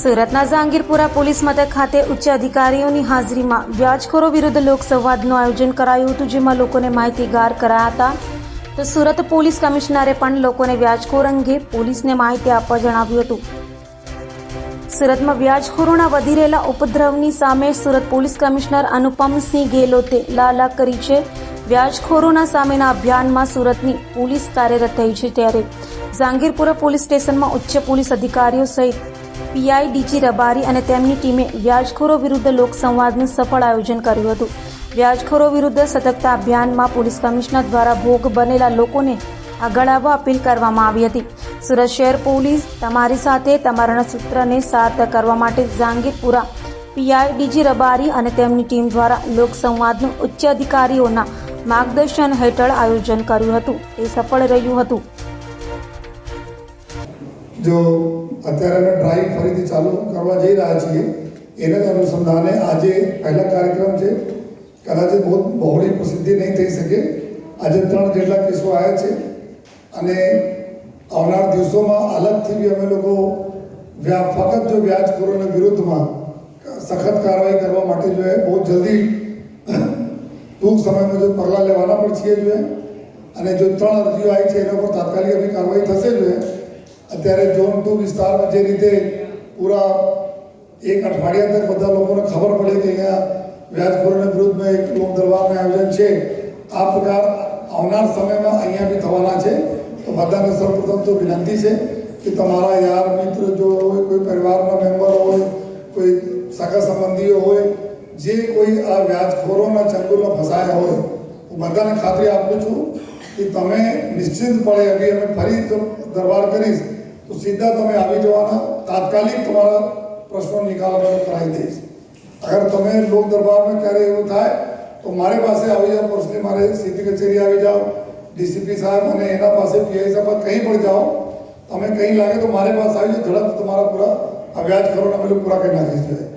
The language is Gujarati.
સુરતના જહાંગીરપુરા પોલીસ મથક ખાતે ઉચ્ચ અધિકારીઓની હાજરીમાં વ્યાજખોરો વિરુદ્ધ લોકસંવાદનું આયોજન કરાયું હતું, જેમાં લોકોને માહિતીગાર કરાયા હતા. તો સુરત પોલીસ કમિશનરે પણ લોકોને વ્યાજખોર અંગે પોલીસને માહિતી આપવા જણાવ્યું હતું. સુરતમાં વ્યાજખોરોના વધી રહેલા ઉપદ્રવની સામે સુરત પોલીસ કમિશનર અનુપમસિંહ ગેહલોતે લાલા કરી છે. વ્યાજખોરોના સામેના અભિયાનમાં સુરતની પોલીસ કાર્યરત થઈ છે ત્યારે જાંગીરપુરા પોલીસ સ્ટેશનમાં ઉચ્ચ પોલીસ અધિકારીઓ સહિત પીઆઈ ડીજી રબારી અને તેમની ટીમે વ્યાજખોરો વિરુદ્ધ લોકસંવાદનું સફળ આયોજન કર્યું હતું. વ્યાજખોરો વિરુદ્ધ સતર્કતા અભિયાનમાં પોલીસ કમિશનર દ્વારા ભોગ બનેલા લોકોને આગળ આવવા અપીલ કરવામાં આવી હતી. સુરત શહેર પોલીસ તમારી સાથે તમારા સૂત્રને સાર્થ કરવા માટે જાંગીરપુરા પીઆઈ ડીજી રબારી અને તેમની ટીમ દ્વારા લોકસંવાદનું ઉચ્ચ અધિકારીઓના માર્ગદર્શન હેઠળ આયોજન કર્યું હતું. તે સફળ રહ્યું હતું. જો અત્યારે અમે ડ્રાઈવ ફરીથી ચાલુ કરવા જઈ રહ્યા છીએ, એના જ અનુસંધાને આજે પહેલા કાર્યક્રમ છે. કદાચ બહુ બહોળી પ્રસિદ્ધિ નહીં થઈ શકે. આજે ત્રણ જેટલા કેસો આવ્યા છે અને આવનાર દિવસોમાં અલગથી બી અમે લોકો વ્યા ફક્ત જો વ્યાજખોરોના વિરુદ્ધમાં સખત કાર્યવાહી કરવા માટે જો એ બહુ જલ્દી ટૂંક સમયમાં જો પગલાં લેવાના પણ છીએ જોઈએ અને જો ત્રણ અરજીઓ આવી છે, એના પર તાત્કાલિક એવી કાર્યવાહી થશે જોઈએ અત્યારે ઝોન ટુ વિસ્તારમાં જે રીતે પૂરા એક અઠવાડિયા તક બધા લોકોને ખબર પડે કે અહીંયા વ્યાજખોરોના વિરુદ્ધમાં એક લોક દરબારનું આયોજન છે. આ પ્રકાર આવનાર સમયમાં અહીંયા બી થવાના છે. તો બધાને સૌપ્રથમ તો વિનંતી છે કે તમારા યાર, મિત્ર, જો હોય, કોઈ પરિવારના મેમ્બર હોય, કોઈ સગા સંબંધીઓ હોય જે કોઈ આ વ્યાજખોરોના ચંગુલમાં ફસાયા હોય હું બધાને ખાતરી આપું છું કે તમે નિશ્ચિતપણે અભી અમે ફરી જો દરબાર કરીશ તો સીધા તમે આવી જવાના તાત્કાલિક તમારા પ્રશ્નો નિકાલ અમે કરાવી દઈશ અગર તમે લોક દરબારમાં ક્યારે એવું થાય તો મારી પાસે આવી જાઓ પર્સનલી મારે સીધી કચેરી આવી જાઓ ડીસીપી સાહેબ અને એના પાસે પીઆઈ સાહેબ કંઈ પણ જાઓ તમે કંઈ લાગે તો મારી પાસે આવી જાઓ ઝડપ તમારા પૂરા આ વ્યાજ ખરોના પેલું પૂરા કરી નાખીશ જોઈએ